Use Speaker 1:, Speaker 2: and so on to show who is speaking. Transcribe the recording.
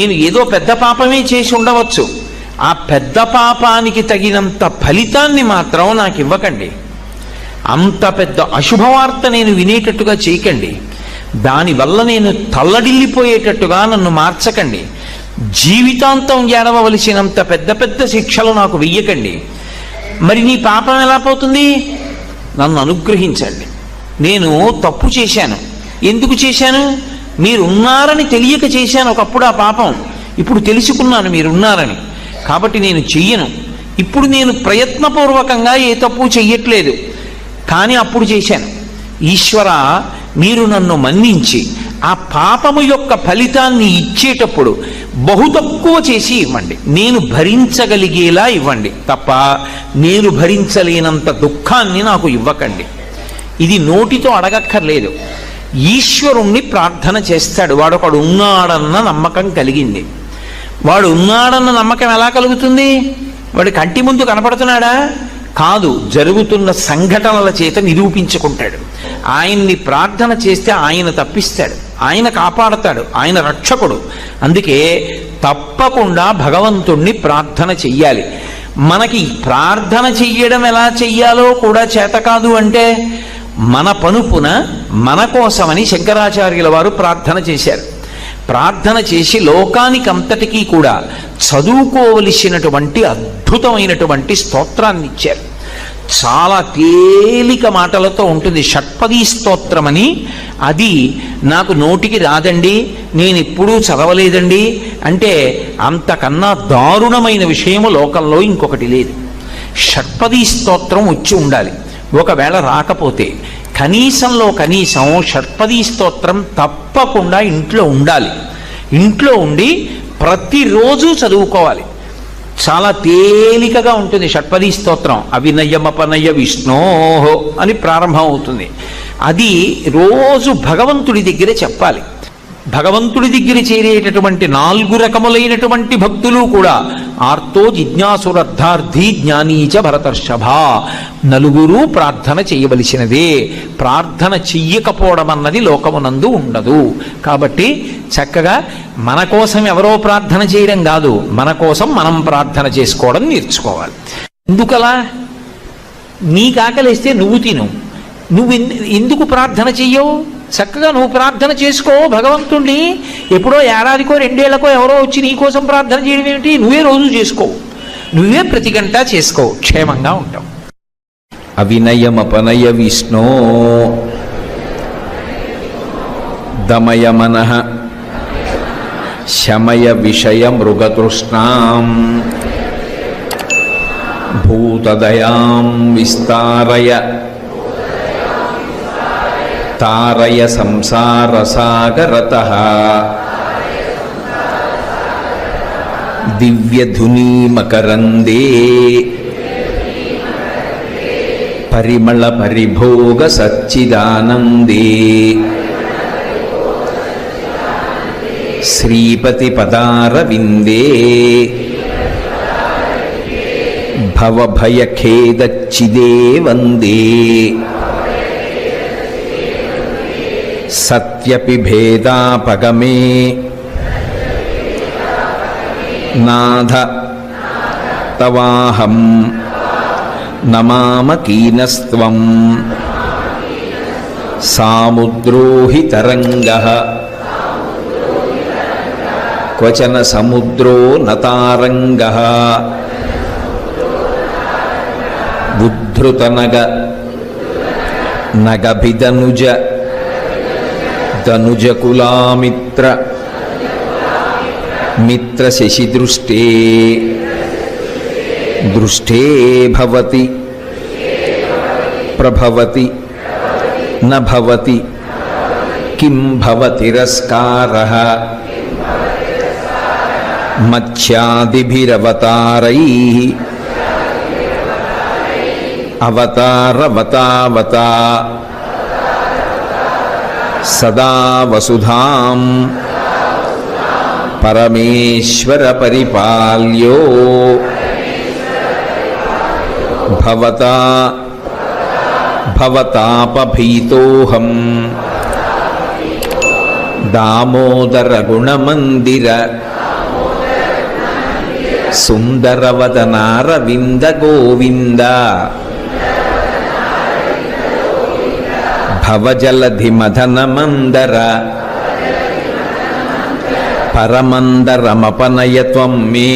Speaker 1: నేను ఏదో పెద్ద పాపమే చేసి ఉండవచ్చు. ఆ పెద్ద పాపానికి తగినంత ఫలితాన్ని మాత్రం నాకు ఇవ్వకండి. అంత పెద్ద అశుభవార్త నేను వినేటట్టుగా చేయకండి. దానివల్ల నేను తల్లడిల్లిపోయేటట్టుగా నన్ను మార్చకండి. జీవితాంతం ఏడవలసినంత పెద్ద పెద్ద శిక్షలు నాకు వెయ్యకండి. మరి నీ పాపం ఎలా పోతుంది? నన్ను అనుగ్రహించండి. నేను తప్పు చేశాను. ఎందుకు చేశాను? మీరున్నారని తెలియక చేశాను ఒకప్పుడు ఆ పాపం. ఇప్పుడు తెలుసుకున్నాను మీరున్నారని. కాబట్టి నేను చెయ్యను. ఇప్పుడు నేను ప్రయత్నపూర్వకంగా ఏ తప్పు చెయ్యట్లేదు. కానీ అప్పుడు చేశాను. ఈశ్వర మీరు నన్ను మన్నించి ఆ పాపము యొక్క ఫలితాన్ని ఇచ్చేటప్పుడు బహు తక్కువ చేసి ఇవ్వండి. నేను భరించగలిగేలా ఇవ్వండి. తప్ప నేను భరించలేనంత దుఃఖాన్ని నాకు ఇవ్వకండి. ఇది నోటితో అడగక్కర్లేదు. ఈశ్వరుణ్ణి ప్రార్థన చేస్తాడు. వాడు ఒకడు ఉన్నాడన్న నమ్మకం కలిగింది. వాడు ఉన్నాడన్న నమ్మకం ఎలా కలుగుతుంది? వాడి కంటి ముందు కనపడుతున్నాడా? కాదు జరుగుతున్న సంఘటనల చేత నిరూపించుకుంటాడు. ఆయన్ని ప్రార్థన చేస్తే ఆయన తప్పిస్తాడు. ఆయన కాపాడతాడు. ఆయన రక్షకుడు. అందుకే తప్పకుండా భగవంతుణ్ణి ప్రార్థన చెయ్యాలి. మనకి ప్రార్థన చెయ్యడం ఎలా చెయ్యాలో కూడా చేత కాదు అంటే మన పనుపున మన కోసమని శంకరాచార్యుల వారు ప్రార్థన చేశారు. ప్రార్థన చేసి లోకానికంతటికీ కూడా చదువుకోవలసినటువంటి అద్భుతమైనటువంటి స్తోత్రాన్ని ఇచ్చారు చాలా తేలిక మాటలతో ఉంటుంది షట్పదీ స్తోత్రమని. అది నాకు నోటికి రాదండి నేను ఎప్పుడూ చదవలేదండి అంటే అంతకన్నా దారుణమైన విషయము లోకంలో ఇంకొకటి లేదు. షట్పదీ స్తోత్రం వచ్చి ఉండాలి. ఒకవేళ రాకపోతే కనీసంలో కనీసం షట్పదీ స్తోత్రం తప్పకుండా ఇంట్లో ఉండాలి. ఇంట్లో ఉండి ప్రతిరోజు చదువుకోవాలి. చాలా తేలికగా ఉంటుంది షట్పదీ స్తోత్రం. అవినయమపనయ విష్ణోహో అని ప్రారంభం అవుతుంది అది రోజు భగవంతుడి దగ్గర చెప్పాలి. భగవంతుడి దగ్గర చేరేటటువంటి నాలుగు రకములైనటువంటి భక్తులు కూడా ఆర్తో జిజ్ఞాసురర్థార్థి జ్ఞానీచ భరతర్షభ. నలుగురు ప్రార్థన చేయవలసినదే. ప్రార్థన చెయ్యకపోవడం అన్నది లోకమునందు ఉండదు. కాబట్టి చక్కగా మన కోసం ఎవరో ప్రార్థన చేయడం కాదు. మన కోసం మనం ప్రార్థన చేసుకోవడం నేర్చుకోవాలి. ఎందుకలా? నీకు ఆకలిస్తే నువ్వు తిను. నువ్వు ఎందుకు ప్రార్థన చెయ్యవు? చక్కగా నువ్వు ప్రార్థన చేసుకో భగవంతుణ్ణి. ఎప్పుడో ఏడాదికో రెండేళ్ళకో ఎవరో వచ్చి నీ కోసం ప్రార్థన చేయడం ఏమిటి? నువ్వే రోజు చేసుకో. నువ్వే ప్రతి గంట చేసుకో. క్షేమంగా ఉంటావు.
Speaker 2: అవినయమపనయ విష్ణో. దమయ మనః. శమయ విషయ మృగతృష్ణాం. భూతదయాం విస్తారయ. తారయ సంసారసాగరత దివ్యధునీమకరందే పరిమళ పరిభోగ సచ్చిదానందే. శ్రీపతి పదారవిందే. భవభయఖేదచ్చిదే వందే. సత్యపి భేదాపగమే నాథ తవాహం. నమామ కీనస్త్వం. తరంగ. క్వచన సముద్రో నతారంగ. ఉద్ధృతనగ నగభిదనుజ తనుజకులామిత్ర మిత్ర శశిదృష్టే దృష్టే భవతి ప్రభవతి నభవతి కిం భవతిరస్కార మత్స్యాదిభిరవతారై అవతారవతావతా సదా వసుధాం. పరమేశ్వర పరిపాల్యో. భవతా భవతాపభీతోహం. దామోదర గుణమందిర సుందరవదనారవింద గోవింద. భవజలధి మదన మందర పరమందరమపనయత్వం మీ.